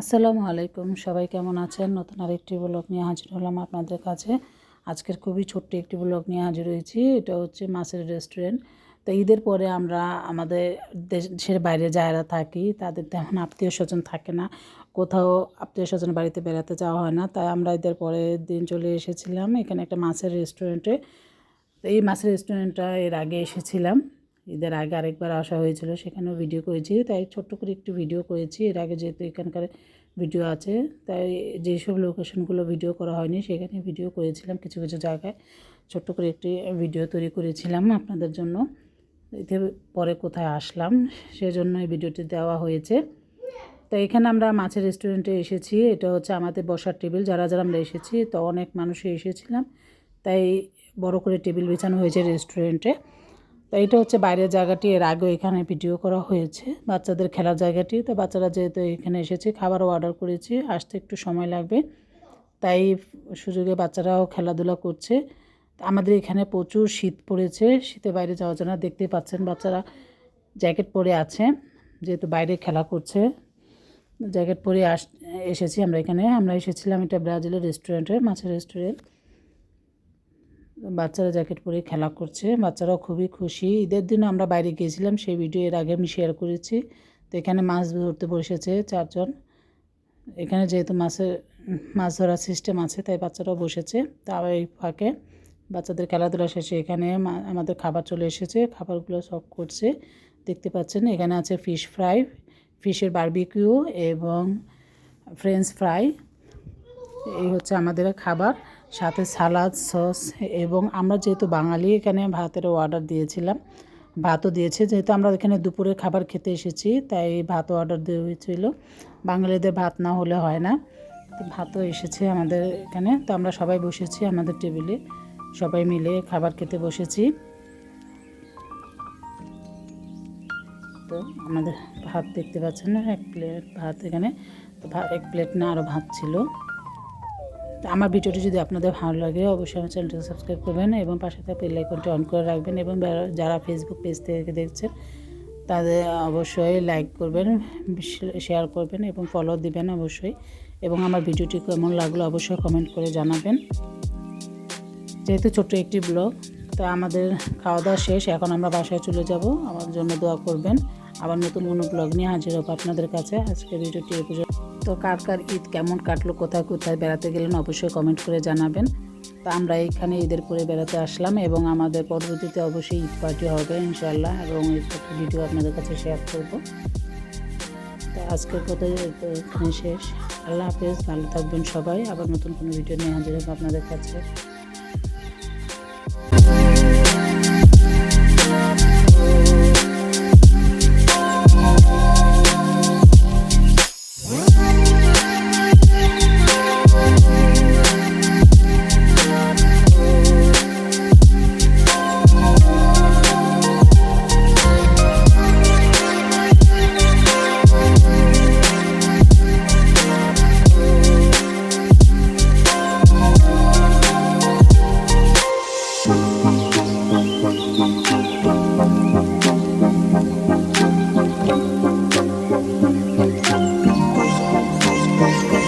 আসসালামু আলাইকুম। সবাই কেমন আছেন? নতুন আরেকটি ব্লগ নিয়ে হাজির হলাম আপনাদের কাছে। আজকের খুবই ছোট্ট একটি ব্লগ নিয়ে হাজির হয়েছি। এটা হচ্ছে মাছের রেস্টুরেন্ট তো ঈদের পরে আমরা আমাদের দেশের বাইরে যারা থাকি, তাদের তেমন আত্মীয় স্বজন থাকে না। কোথাও আত্মীয় স্বজন বাড়িতে বেড়াতে যাওয়া হয় না। তাই আমরা ঈদের পরে দিন চলে এসেছিলাম এখানে একটা মাছের রেস্টুরেন্টে তো এই মাছের রেস্টুরেন্টটা এর আগে এসেছিলাম। ঈদের আগে আরেকবার আসা হয়েছিল, সেখানেও ভিডিও করেছি। তাই ছোট্ট করে একটু ভিডিও করেছি। এর আগে যেহেতু এখানকার ভিডিও আছে, তাই যেসব লোকেশনগুলো ভিডিও করা হয়নি, সেখানে ভিডিও করেছিলাম কিছু কিছু জায়গায়। ছোট্ট করে একটি ভিডিও তৈরি করেছিলাম আপনাদের জন্য। এতে পরে কোথায় আসলাম সেজন্য এই ভিডিওটি দেওয়া হয়েছে। তো এখানে আমরা মাছের রেস্টুরেন্টে এসেছি। এটা হচ্ছে আমাদের বসার টেবিল যারা যারা আমরা এসেছি, তো অনেক মানুষই এসেছিলাম। তাই বড় করে টেবিল বিছানো হয়েছে রেস্টুরেন্টে তো এটা হচ্ছে বাইরের জায়গাটি, এর আগেও এখানে ভিডিও করা হয়েছে। বাচ্চাদের খেলার জায়গাটি, তো বাচ্চারা যেহেতু এখানে এসেছে, খাবারও অর্ডার করেছি, আসতে একটু সময় লাগবে। তাই সুযোগে বাচ্চারাও খেলাধুলা করছে। আমাদের এখানে প্রচুর শীত পড়েছে, শীতে বাইরে যাওয়া যাওয়ার জন্য দেখতে পাচ্ছেন বাচ্চারা জ্যাকেট পরে আছে, যেহেতু বাইরে খেলা করছে। জ্যাকেট পরে আস, এসেছি আমরা এখানে। আমরা এসেছিলাম এটা ব্রাজিলের রেস্টুরেন্টে মাছের রেস্টুরেন্ট। বাচ্চারা জ্যাকেট পরে খেলা করছে, বাচ্চারাও খুবই খুশি। ঈদের দিনও আমরা বাইরে গিয়েছিলাম, সেই ভিডিও এর আগে আমি শেয়ার করেছি। তো এখানে মাছ ধরতে বসেছে চারজন। এখানে যেহেতু মাছের, মাছ ধরার সিস্টেম আছে, তাই বাচ্চারাও বসেছে। তা এই ফাঁকে বাচ্চাদের খেলাধুলা শেষে এখানে আমাদের খাবার চলে এসেছে। খাবারগুলো সব করছে। দেখতে পাচ্ছেন, এখানে আছে ফিশ ফ্রাই ফিশের বারবিকিউ এবং ফ্রেঞ্চ ফ্রাই এই হচ্ছে আমাদের খাবার, সাথে সালাদ, সস এবং আমরা যেহেতু বাঙালি, এখানে ভাতেরও অর্ডার দিয়েছিলাম। ভাতও দিয়েছে, যেহেতু আমরা এখানে দুপুরে খাবার খেতে এসেছি, তাই ভাতও অর্ডার দেওয়া হয়েছিল বাঙালিদের ভাত না হলে হয় না। ভাতও এসেছে আমাদের এখানে। তো আমরা সবাই বসেছি আমাদের টেবিলে সবাই মিলে খাবার খেতে বসেছি। তো আমাদের ভাত দেখতে পাচ্ছেন না, এক প্লেট ভাত এখানে। তো এক প্লেট না আরও ভাত ছিল। আমার ভিডিওটি যদি আপনাদের ভালো লাগে, অবশ্যই আমার চ্যানেলটিকে সাবস্ক্রাইব করবেন এবং পাশে থাকা বেল আইকনটি অন করে রাখবেন এবং যারা ফেসবুক পেজ থেকে দেখছেন, তাদের অবশ্যই লাইক করবেন শেয়ার করবেন এবং ফলো দিবেন অবশ্যই। এবং আমার ভিডিওটি কেমন লাগল অবশ্যই কমেন্ট করে জানাবেন। যেহেতু ছোট্ট একটি ব্লগ তো আমাদের খাওয়া দাওয়া শেষ, এখন আমরা বাসায় চলে যাব। আমার জন্য দোয়া করবেন। আবার নতুন কোনো ব্লগ নিয়ে হাজির হব আপনাদের কাছে। আজকে ভিডিওটি এ পর্যন্ত। তো কার কার ঈদ কেমন কাটলো, কোথায় কোথায় বেড়াতে গেলেন অবশ্যই কমেন্ট করে জানাবেন। তো আমরা এখানে ঈদের পরে বেড়াতে আসলাম এবং আমাদের পরবর্তীতে অবশ্যই ঈদ পার্টি হবে ইনশাল্লাহ এবং একটু ভিডিও আপনাদের কাছে শেয়ার করব। তো আজকের কথা এখানে শেষ। আল্লাহ হাফেজ, ভালো থাকবেন সবাই। আবার নতুন কোনো ভিডিও নিয়ে হাজির হব আপনাদের কাছে। Bye.